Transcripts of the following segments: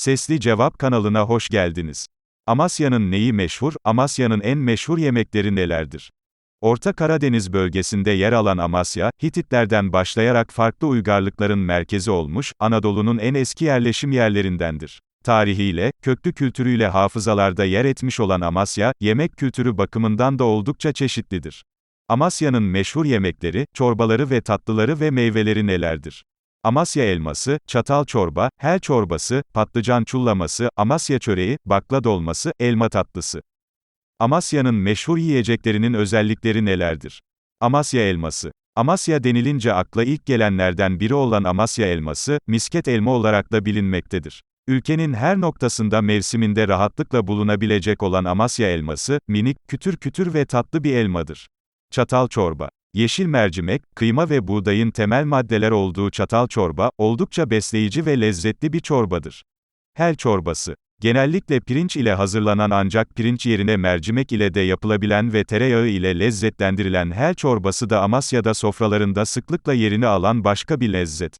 Sesli Cevap kanalına hoş geldiniz. Amasya'nın neyi meşhur, Amasya'nın en meşhur yemekleri nelerdir? Orta Karadeniz bölgesinde yer alan Amasya, Hititlerden başlayarak farklı uygarlıkların merkezi olmuş, Anadolu'nun en eski yerleşim yerlerindendir. Tarihiyle, köklü kültürüyle hafızalarda yer etmiş olan Amasya, yemek kültürü bakımından da oldukça çeşitlidir. Amasya'nın meşhur yemekleri, çorbaları ve tatlıları ve meyveleri nelerdir? Amasya elması, çatal çorba, hel çorbası, patlıcan çullaması, Amasya çöreği, bakla dolması, elma tatlısı. Amasya'nın meşhur yiyeceklerinin özellikleri nelerdir? Amasya elması. Amasya denilince akla ilk gelenlerden biri olan Amasya elması, misket elma olarak da bilinmektedir. Ülkenin her noktasında mevsiminde rahatlıkla bulunabilecek olan Amasya elması, minik, kütür kütür ve tatlı bir elmadır. Çatal çorba. Yeşil mercimek, kıyma ve buğdayın temel maddeler olduğu çatal çorba, oldukça besleyici ve lezzetli bir çorbadır. Hel çorbası. Genellikle pirinç ile hazırlanan ancak pirinç yerine mercimek ile de yapılabilen ve tereyağı ile lezzetlendirilen hel çorbası da Amasya'da sofralarında sıklıkla yerini alan başka bir lezzet.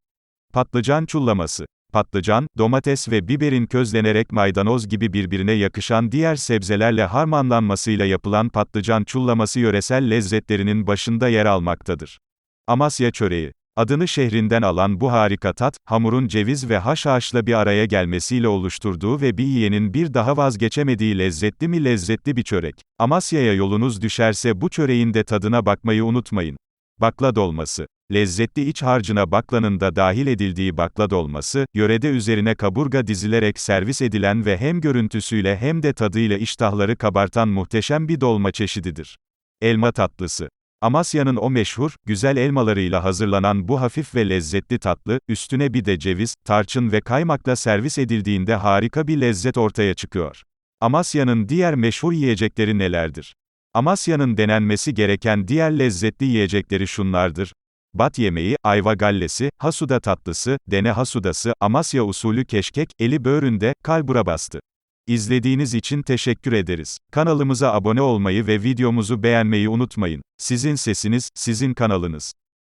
Patlıcan çullaması. Patlıcan, domates ve biberin közlenerek maydanoz gibi birbirine yakışan diğer sebzelerle harmanlanmasıyla yapılan patlıcan çullaması yöresel lezzetlerinin başında yer almaktadır. Amasya çöreği. Adını şehrinden alan bu harika tat, hamurun ceviz ve haşhaşla bir araya gelmesiyle oluşturduğu ve bir yiyenin bir daha vazgeçemediği lezzetli mi lezzetli bir çörek. Amasya'ya yolunuz düşerse bu çöreğin de tadına bakmayı unutmayın. Bakla dolması. Lezzetli iç harcına baklanın da dahil edildiği bakla dolması, yörede üzerine kaburga dizilerek servis edilen ve hem görüntüsüyle hem de tadıyla iştahları kabartan muhteşem bir dolma çeşididir. Elma tatlısı. Amasya'nın o meşhur, güzel elmalarıyla hazırlanan bu hafif ve lezzetli tatlı, üstüne bir de ceviz, tarçın ve kaymakla servis edildiğinde harika bir lezzet ortaya çıkıyor. Amasya'nın diğer meşhur yiyecekleri nelerdir? Amasya'nın denenmesi gereken diğer lezzetli yiyecekleri şunlardır. Bat yemeği, ayva gallesi, hasuda tatlısı, dene hasudası, Amasya usulü keşkek, eli böğründe, kalbura bastı. İzlediğiniz için teşekkür ederiz. Kanalımıza abone olmayı ve videomuzu beğenmeyi unutmayın. Sizin sesiniz, sizin kanalınız.